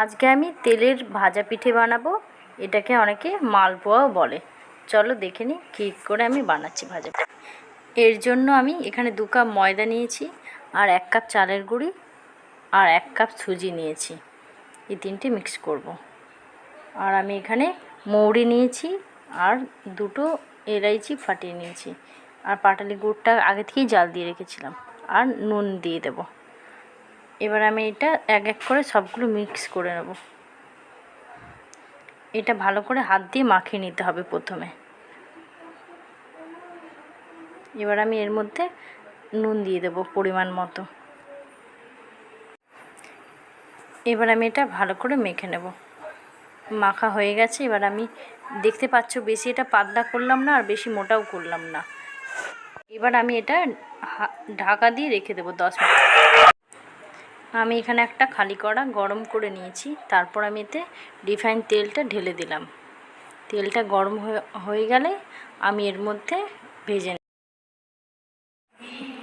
আজকে আমি তেলের ভাজা পিঠে বানাবো। এটাকে অনেকে মালপোয়াও বলে। চলো দেখে নিই কী করে আমি বানাচ্ছি ভাজা। এর জন্য আমি এখানে দু কাপ ময়দা নিয়েছি আর এক কাপ চালের গুঁড়ি আর এক কাপ সুজি নিয়েছি। এই তিনটে মিক্স করব। আর আমি এখানে মৌরি নিয়েছি আর দুটো এলাইচি ফাটিয়ে নিয়েছি। আর পাটালি গুড়টা আগে থেকেই জাল দিয়ে রেখেছিলাম। আর নুন দিয়ে দেবো। এবার আমি এটা এক এক করে সবগুলো মিক্স করে নেব। এটা ভালো করে হাত দিয়ে মাখিয়ে নিতে হবে প্রথমে। এবার আমি এর মধ্যে নুন দিয়ে দেবো পরিমাণ মতো। এবার আমি এটা ভালো করে মেখে নেব। মাখা হয়ে গেছে, এবার আমি দেখতে পাচ্ছ বেশি এটা পাতলা করলাম না আর বেশি মোটাও করলাম না। এবার আমি এটা ঢাকা দিয়ে রেখে দেবো দশ মিনিট। আমি এখানে একটা খালি কড়া গরম করে নিয়েছি। তারপর আমি এতে রিফাইন তেলটা ঢেলে দিলাম। তেলটা গরম হয়ে- গেলে আমি এর মধ্যে ভেজে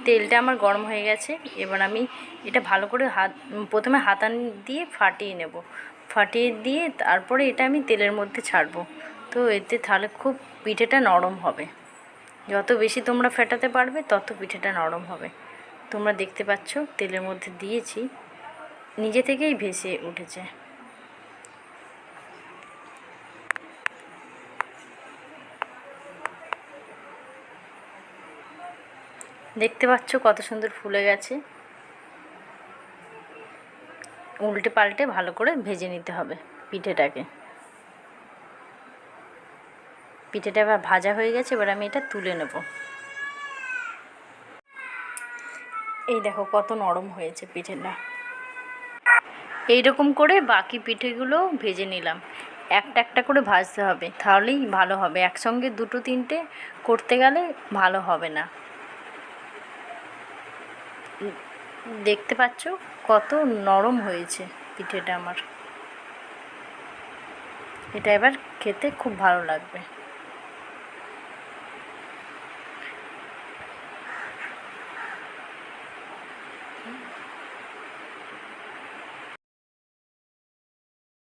তেলটা আমার গরম হয়ে গেছে। এবার আমি এটা ভালো করে হাত, প্রথমে হাতান দিয়ে ফাটিয়ে নেব। ফাটিয়ে দিয়ে তারপরে এটা আমি তেলের মধ্যে ছাড়বো। তো এতে তাহলে খুব পিঠেটা নরম হবে। যত বেশি তোমরা ফেটাতে পারবে, তত পিঠেটা নরম হবে। তোমরা দেখতে পাচ্ছ, তেলের মধ্যে দিয়েছি। নিজে থেকেই ভেসে উঠেছে। দেখতে পাচ্ছ কত সুন্দর ফুলে গেছে। উল্টে পাল্টে ভালো করে ভেজে নিতে হবে পিঠেটাকে। পিঠেটা এবার ভাজা হয়ে গেছে, এবার আমি এটা তুলে নেব। এই দেখো কত নরম হয়েছে পিঠেটা। এইরকম করে বাকি পিঠেগুলো ভেজে নিলাম। একটা একটা করে ভাজতে হবে, তাহলেই ভালো হবে। একসঙ্গে দুটো তিনটে করতে গেলে ভালো হবে না। দেখতে পাচ্ছ কত নরম হয়েছে পিঠেটা আমার। এটা এবার খেতে খুব ভালো লাগবে।